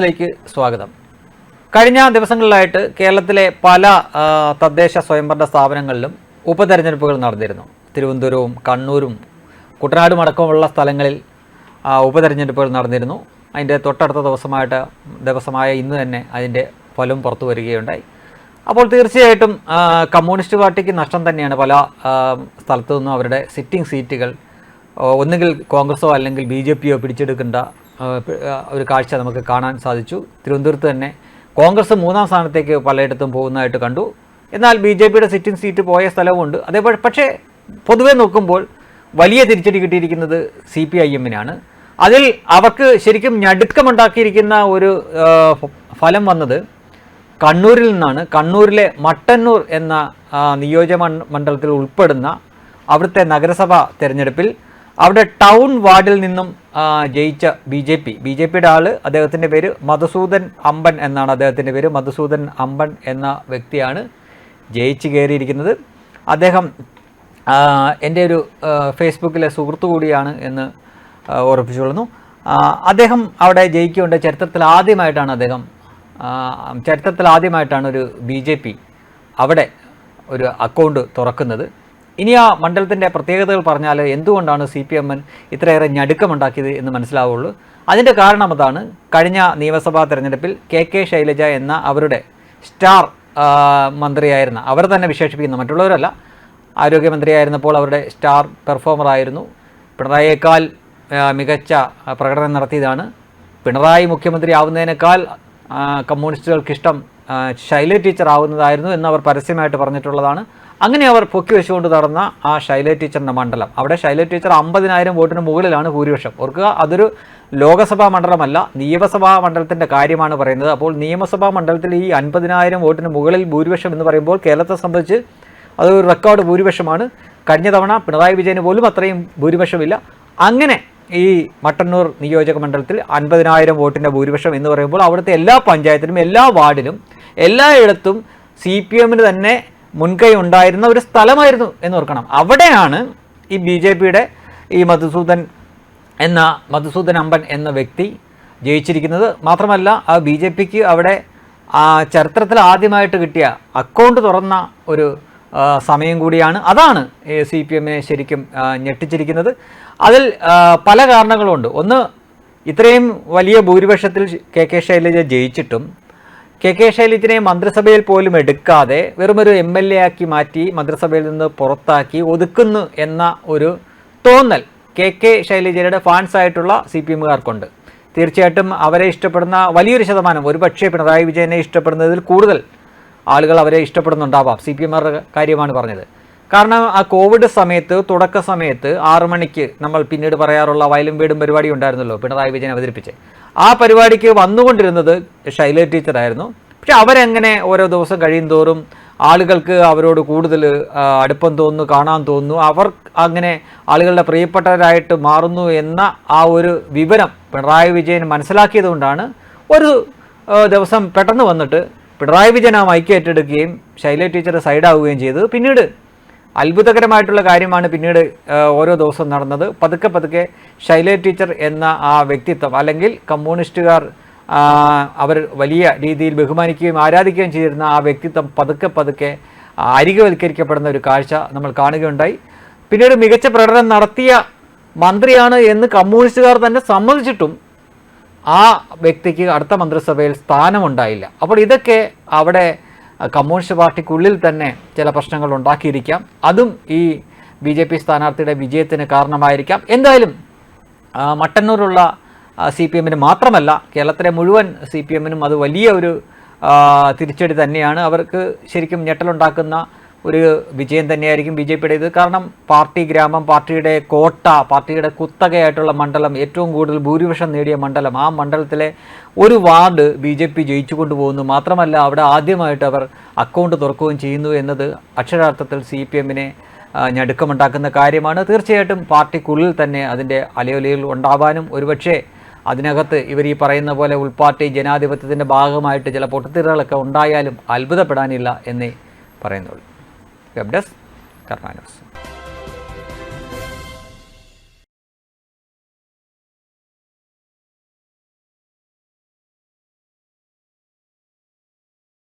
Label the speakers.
Speaker 1: ന്യൂസിലേക്ക് സ്വാഗതം. കഴിഞ്ഞ ദിവസങ്ങളിലായിട്ട് കേരളത്തിലെ പല തദ്ദേശ സ്വയംഭരണ സ്ഥാപനങ്ങളിലും ഉപതെരഞ്ഞെടുപ്പുകൾ നടന്നിരുന്നു. തിരുവനന്തപുരവും കണ്ണൂരും കുട്ടനാടും അടക്കമുള്ള സ്ഥലങ്ങളിൽ ഉപതെരഞ്ഞെടുപ്പുകൾ നടന്നിരുന്നു. അതിന്റെ തൊട്ടടുത്ത ദിവസമായിട്ട് ദിവസമായ ഇന്ന് തന്നെ അതിന്റെ ഫലം പുറത്തു വരികയുണ്ടായി. അപ്പോൾ തീർച്ചയായിട്ടും കമ്മ്യൂണിസ്റ്റ് പാർട്ടിക്ക് നഷ്ടം തന്നെയാണ് പല സ്ഥലത്തു നിന്നും അവരുടെ സിറ്റിംഗ് സീറ്റുകൾ ഒന്നുകിൽ കോൺഗ്രസോ അല്ലെങ്കിൽ ബി ജെ പിയോ പിടിച്ചെടുക്കേണ്ട ഒരു കാഴ്ച നമുക്ക് കാണാൻ സാധിച്ചു. തിരുവനന്തപുരത്ത് തന്നെ കോൺഗ്രസ് മൂന്നാം സ്ഥാനത്തേക്ക് പലയിടത്തും പോകുന്നതായിട്ട് കണ്ടു. എന്നാൽ ബി ജെ പിയുടെ സിറ്റിംഗ് സീറ്റ് പോയ സ്ഥലവുമുണ്ട്. അതേപോലെ പക്ഷേ പൊതുവേ നോക്കുമ്പോൾ വലിയ തിരിച്ചടി കിട്ടിയിരിക്കുന്നത് സി പി ഐ എമ്മിനാണ്. അതിൽ അവർക്ക് ശരിക്കും ഞടുക്കമുണ്ടാക്കിയിരിക്കുന്ന ഒരു ഫലം വന്നത് കണ്ണൂരിൽ നിന്നാണ്. കണ്ണൂരിലെ മട്ടന്നൂർ എന്ന നിയോജക മണ്ഡ- മണ്ഡലത്തിൽ ഉൾപ്പെടുന്ന അവിടുത്തെ നഗരസഭ തെരഞ്ഞെടുപ്പിൽ അവിടെ ടൗൺ വാർഡിൽ നിന്നും ജയിച്ച B J P. B J പിയുടെ ആൾ അദ്ദേഹത്തിന്റെ പേര് മധുസൂദൻ അമ്പൻ എന്നാണ് അദ്ദേഹത്തിന്റെ പേര്. മധുസൂദൻ അമ്പൻ എന്ന വ്യക്തിയാണ് ജയിച്ച് കയറിയിരിക്കുന്നത്. അദ്ദേഹം എന്റെ ഒരു ഫേസ്ബുക്കിലെ സുഹൃത്തു കൂടിയാണ് എന്ന് ആ, ഓർപ്പിച്ചുകൊള്ളുന്നു അദ്ദേഹം അവിടെ ജയിക്കുകൊണ്ട് ചരിത്രത്തിൽ ആദ്യമായിട്ടാണ് അദ്ദേഹം ചരിത്രത്തിൽ ആദ്യമായിട്ടാണ് ഒരു ബി ജെ പി അവിടെ ഒരു അക്കൗണ്ട് തുറക്കുന്നത്. ഇനി ആ മണ്ഡലത്തിന്റെ പ്രത്യേകതകൾ പറഞ്ഞാൽ എന്തുകൊണ്ടാണ് സി പി എമ്മൻ ഇത്രയേറെ ഞടുക്കമുണ്ടാക്കിയത് എന്ന് മനസ്സിലാവുള്ളൂ. അതിന്റെ കാരണം അതാണ് കഴിഞ്ഞ നിയമസഭാ തെരഞ്ഞെടുപ്പിൽ കെ കെ ശൈലജ എന്ന അവരുടെ സ്റ്റാർ മന്ത്രിയായിരുന്ന അവർ തന്നെ വിശേഷിപ്പിക്കുന്ന മറ്റുള്ളവരല്ല ആരോഗ്യമന്ത്രിയായിരുന്നപ്പോൾ അവരുടെ സ്റ്റാർ പെർഫോമറായിരുന്നു പിണറായിയേക്കാൾ ആ, മികച്ച പ്രകടനം നടത്തിയതാണ്. പിണറായി മുഖ്യമന്ത്രി ആവുന്നതിനേക്കാൾ കമ്മ്യൂണിസ്റ്റുകൾക്കിഷ്ടം ശൈല ടീച്ചർ ആവുന്നതായിരുന്നു എന്ന് അവർ പരസ്യമായിട്ട് പറഞ്ഞിട്ടുള്ളതാണ്. അങ്ങനെ അവർ പൊക്കി വെച്ചുകൊണ്ട് നടന്ന ആ ശൈല ടീച്ചറിന്റെ മണ്ഡലം. അവിടെ ശൈല ടീച്ചർ അമ്പതിനായിരം വോട്ടിന് മുകളിലാണ് ഭൂരിപക്ഷം. ഓർക്കുക അതൊരു ലോകസഭാ മണ്ഡലമല്ല നിയമസഭാ മണ്ഡലത്തിന്റെ കാര്യമാണ് പറയുന്നത്. അപ്പോൾ നിയമസഭാ മണ്ഡലത്തിൽ ഈ അൻപതിനായിരം വോട്ടിന് മുകളിൽ ഭൂരിപക്ഷം എന്ന് പറയുമ്പോൾ കേരളത്തെ സംബന്ധിച്ച് അതൊരു റെക്കോർഡ് ഭൂരിപക്ഷമാണ്. കഴിഞ്ഞ തവണ പിണറായി വിജയന് പോലും അത്രയും ഭൂരിപക്ഷമില്ല. അങ്ങനെ ഈ മട്ടന്നൂർ നിയോജക മണ്ഡലത്തിൽ അൻപതിനായിരം വോട്ടിന്റെ ഭൂരിപക്ഷം എന്ന് പറയുമ്പോൾ അവിടുത്തെ എല്ലാ പഞ്ചായത്തിലും എല്ലാ വാർഡിലും എല്ലായിടത്തും സി പി എമ്മിന് തന്നെ മുൻകൈ ഉണ്ടായിരുന്ന ഒരു സ്ഥലമായിരുന്നു എന്ന് ഓർക്കണം. അവിടെയാണ് ഈ ബി ജെ പിയുടെ ഈ മധുസൂദൻ എന്ന മധുസൂദൻ അമ്പൻ എന്ന വ്യക്തി ജയിച്ചിരിക്കുന്നത്. മാത്രമല്ല ആ ബി ജെ പിക്ക് അവിടെ ആ ചരിത്രത്തിൽ ആദ്യമായിട്ട് കിട്ടിയ അക്കൗണ്ട് തുറന്ന ഒരു സമയം കൂടിയാണ് അതാണ് സി പി എമ്മിനെ ശരിക്കും ഞെട്ടിച്ചിരിക്കുന്നത്. അതിൽ പല കാരണങ്ങളുണ്ട്. ഒന്ന് ഇത്രയും വലിയ ഭൂരിപക്ഷത്തിൽ കെ കെ ശൈലജ ജയിച്ചിട്ടും കെ കെ ശൈലജിനെ മന്ത്രിസഭയിൽ പോലും എടുക്കാതെ വെറുമൊരു എം എൽ എ ആക്കി മാറ്റി മന്ത്രിസഭയിൽ നിന്ന് പുറത്താക്കി ഒതുക്കുന്നു എന്ന ഒരു തോന്നൽ കെ കെ ശൈലജയുടെ ഫാൻസ് ആയിട്ടുള്ള സി പി എമ്മുകാർക്കുണ്ട്. തീർച്ചയായിട്ടും അവരെ ഇഷ്ടപ്പെടുന്ന വലിയൊരു ശതമാനം ഒരുപക്ഷെ പിണറായി വിജയനെ ഇഷ്ടപ്പെടുന്നതിൽ കൂടുതൽ ആളുകൾ അവരെ ഇഷ്ടപ്പെടുന്നുണ്ടാവാം. സി പി എമ്മാരുടെ കാര്യമാണ് പറഞ്ഞത്. കാരണം ആ കോവിഡ് സമയത്ത് തുടക്ക സമയത്ത് ആറു മണിക്ക് നമ്മൾ പിന്നീട് പറയാറുള്ള വയലും വീടും പരിപാടി ഉണ്ടായിരുന്നല്ലോ പിണറായി വിജയൻ അവതരിപ്പിച്ച്. ആ പരിപാടിക്ക് വന്നുകൊണ്ടിരുന്നത് ശൈല ടീച്ചറായിരുന്നു പക്ഷെ അവരെങ്ങനെ ഓരോ ദിവസം കഴിയും തോറും ആളുകൾക്ക് അവരോട് കൂടുതൽ അടുപ്പം തോന്നുന്നു കാണാൻ തോന്നുന്നു അവർ അങ്ങനെ ആളുകളുടെ പ്രിയപ്പെട്ടവരായിട്ട് മാറുന്നു എന്ന ആ ഒരു വിവരം പിണറായി വിജയൻ മനസ്സിലാക്കിയതുകൊണ്ടാണ് ഒരു ദിവസം പെട്ടെന്ന് വന്നിട്ട് പിണറായി വിജയൻ ആ മൈക്ക് ഏറ്റെടുക്കുകയും ശൈല ടീച്ചർ സൈഡാവുകയും ചെയ്തത്. പിന്നീട് അത്ഭുതകരമായിട്ടുള്ള കാര്യമാണ് പിന്നീട് ഓരോ ദിവസവും നടന്നത്. പതുക്കെ പതുക്കെ ശൈല ടീച്ചർ എന്ന ആ വ്യക്തിത്വം അല്ലെങ്കിൽ കമ്മ്യൂണിസ്റ്റുകാർ അവർ വലിയ രീതിയിൽ ബഹുമാനിക്കുകയും ആരാധിക്കുകയും ചെയ്തിരുന്ന ആ വ്യക്തിത്വം പതുക്കെ പതുക്കെ അരികവൽക്കരിക്കപ്പെടുന്ന ഒരു കാഴ്ച നമ്മൾ കാണുകയുണ്ടായി. പിന്നീട് മികച്ച പ്രകടനം നടത്തിയ മന്ത്രിയാണ് എന്ന് കമ്മ്യൂണിസ്റ്റുകാർ തന്നെ സമ്മതിച്ചിട്ടും ആ വ്യക്തിക്ക് അടുത്ത മന്ത്രിസഭയിൽ സ്ഥാനമുണ്ടായില്ല. അപ്പോൾ ഇതൊക്കെ അവിടെ കമ്മ്യൂണിസ്റ്റ് പാർട്ടിക്കുള്ളിൽ തന്നെ ചില പ്രശ്നങ്ങൾ ഉണ്ടാക്കിയിരിക്കാം. അതും ഈ ബി ജെ പി സ്ഥാനാർത്ഥിയുടെ വിജയത്തിന് കാരണമായിരിക്കാം. എന്തായാലും മട്ടന്നൂരുള്ള സി പി എമ്മിന് മാത്രമല്ല കേരളത്തിലെ മുഴുവൻ സി പി എമ്മിനും അത് വലിയ ഒരു തിരിച്ചടി തന്നെയാണ്. അവർക്ക് ശരിക്കും ഞെട്ടലുണ്ടാക്കുന്ന ഒരു വിജയം തന്നെയായിരിക്കും ബി ജെ പിയുടെ ഇത്. കാരണം പാർട്ടി ഗ്രാമം പാർട്ടിയുടെ കോട്ട പാർട്ടിയുടെ കുത്തകയായിട്ടുള്ള മണ്ഡലം ഏറ്റവും കൂടുതൽ ഭൂരിപക്ഷം നേടിയ മണ്ഡലം. ആ മണ്ഡലത്തിലെ ഒരു വാർഡ് ബി ജെ പി ജയിച്ചു കൊണ്ടുപോകുന്നു മാത്രമല്ല അവിടെ ആദ്യമായിട്ട് അവർ അക്കൗണ്ട് തുറക്കുകയും ചെയ്യുന്നു എന്നത് അക്ഷരാർത്ഥത്തിൽ സി പി എമ്മിനെ ഞടുക്കമുണ്ടാക്കുന്ന കാര്യമാണ്. തീർച്ചയായിട്ടും പാർട്ടിക്കുള്ളിൽ തന്നെ അതിന്റെ അലയൊലികൾ ഉണ്ടാവാനും ഒരുപക്ഷേ അതിനകത്ത് ഇവർ ഈ പറയുന്ന പോലെ ഉൾപാർട്ടി ജനാധിപത്യത്തിന്റെ ഭാഗമായിട്ട് ചില പൊട്ടിത്തെറികളൊക്കെ ഉണ്ടായാലും അത്ഭുതപ്പെടാനില്ല എന്നേ പറയുന്നുള്ളൂ. വെബ് ഡെസ്ക് കർണാ ന്യൂസ്